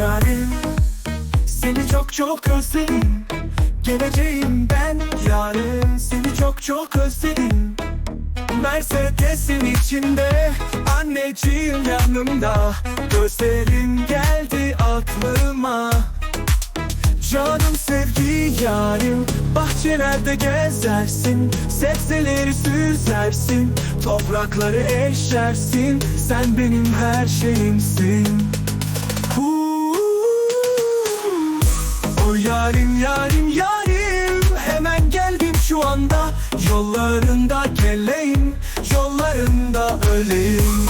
yarim Seni çok çok özledim. Geleceğim ben yarim Seni çok çok özledim. Mercedes'in içinde Anneciğim yanımda. Gözlerin geldi aklıma. Canım sevgi yarim Bahçelerde gezersin. Sebzeleri süzersin Toprakları eşersin. Sen benim her şeyimsin yarim yarim yarim. Hemen geldim şu anda. Yollarında geleyim Yollarında öleyim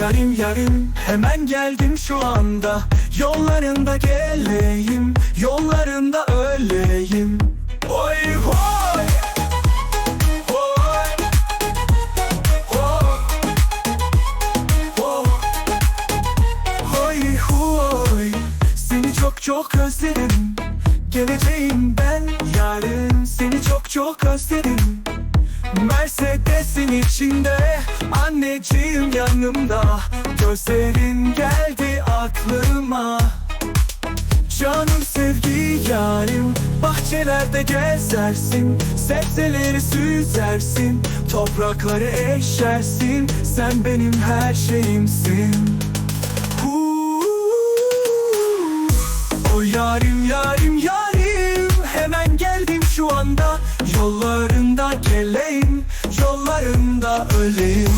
yarim, yarim, Hemen geldim şu anda. Yollarında geleyim Yollarında öleyim. Oy hoy! Oy Oh Hoy hoy! Seni çok çok özledim. Geleceğim ben yarın. Seni çok çok özledim Mercedes'in içinde Anneciğim yanımda. Gözlerin geldi aklıma. Canım sevgi yarim Bahçelerde gezersin. Sebzeleri süzersin Toprakları eşersin. Sen benim her şeyimsin. O yarim yarim yarim. Hemen geldim şu anda. Yollarında geleyim Yollarında öleyim.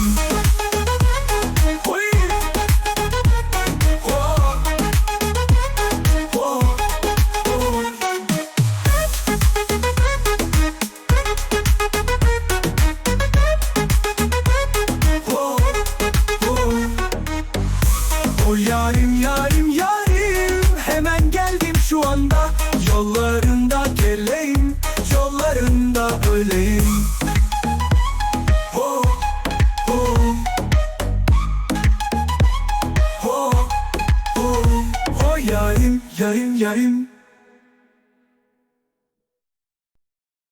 O Hemen geldim şu anda. Yollarında geleyim Yollarında öleyim yarim yarim yarim